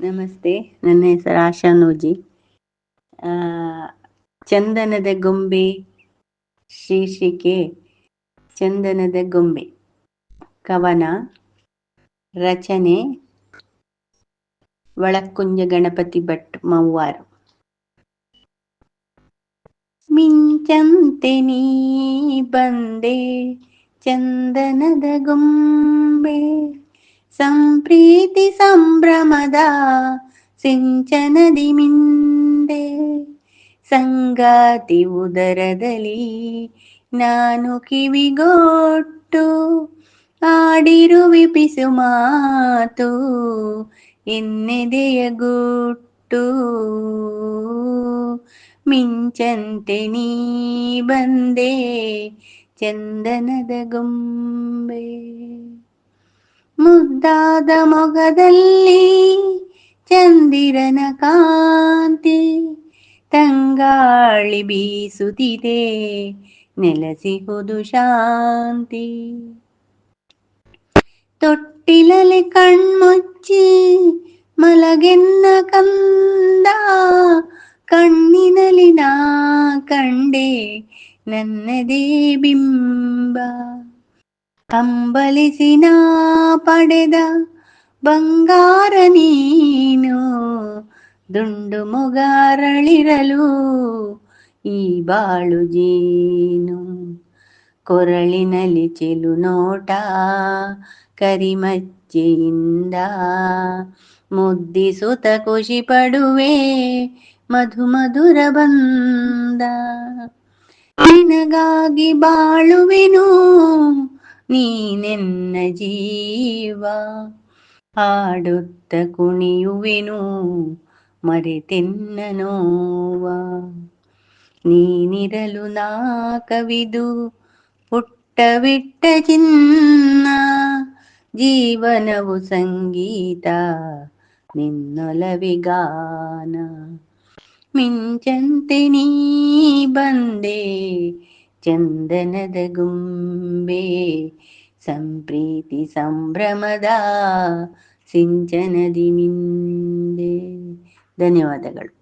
ನಮಸ್ತೆ, ನನ್ನ ಹೆಸರು ಆಶಾ ನೂಜಿ. ಚಂದನದ ಗೊಂಬೆ, ಶೀರ್ಷಿಕೆ, ಚಂದನದ ಗೊಂಬೆ. ಕವನ, ರಚನೆ, ಒಳಕುಂಜ ಗಣಪತಿ ಭಟ್ ಮವ್ವಾರು. ಮಿಂಚಂತೆ ನೀ ಬಂದೆ, ಚಂದನದ ಗೊಂಬೆ. ಸಂಪ್ರೀತಿ ಸಿಂಚನದಿ ಮಿಂದೆ ಸಂಗಾತಿ ಉದರದಲ್ಲಿ ನಾನು ಕಿವಿಗೊಟ್ಟು ಆಡಿರುವಿ ಪಿಸು ಮಾತು ಎನ್ನೆದೆಯ ಗುಟ್ಟು? ಮಿಂಚಂತೆ ನೀ ಬಂದೆ ಚಂದನದ ಗೊಂಬೆ. ಮುದ್ದಾದ ಮೊಗದಲ್ಲಿ ಚಂದಿರನ ಕಾಂತಿ ತಂಗಾಳಿ ಬೀಸುತ್ತಿದೆ ನೆಲೆಸಿಹುದು ಶಾಂತಿ ತೊಟ್ಟಿಲಲ್ಲಿ ಕಣ್ಮುಚ್ಚಿ ಮಲಗೆನ್ನ ಕಂದ ಕಣ್ಣಿನಲ್ಲಿ ನಾ ಕಂಡೆ ನನ್ನದೇ ಬಿಂಬ ಹಂಬಲಿಸಿ ನಾ ಪಡೆದ ಬಂಗಾರ ನೀನು, ದುಂಡು ಮುಗಾರಳಿರಲು ಈ ಬಾಳು ಜೇನು. ಕೊರಳಿನಲ್ಲಿ ಚೆಲು ನೋಟ ಕರಿಮಚ್ಚೆಯಿಂದ ಮುದ್ದಿಸುತ್ತ ಖುಷಿ ಪಡುವೆ ಮಧು ಮಧುರ ಬಂದ. ನಿನಗಾಗಿ ಬಾಳುವೆನು, ನೀನೆನ್ನ ಜೀವ. ಹಾಡುತ್ತ ಕುಣಿಯುವೆನು, ಮರೆತೆನ್ನ ನೋವ. ನೀನಿರಲು ನಾ ಕವಿದು ಪುಟ್ಟವಿಟ್ಟ ಚಿನ್ನ, ಜೀವನವು ಸಂಗೀತ, ನಿನ್ನೊಲವಿ ಗಾನ. ಮಿಂಚಂತೆ ನೀ ಬಂದೆ, ಚಂದನದ ಗುಂಬೆ ಸಂಪ್ರೀತಿ ಸಂಭ್ರಮದ ಸಿಂಚನದಿ ಮಿಂದೆ ಧನ್ಯವಾದಗಳು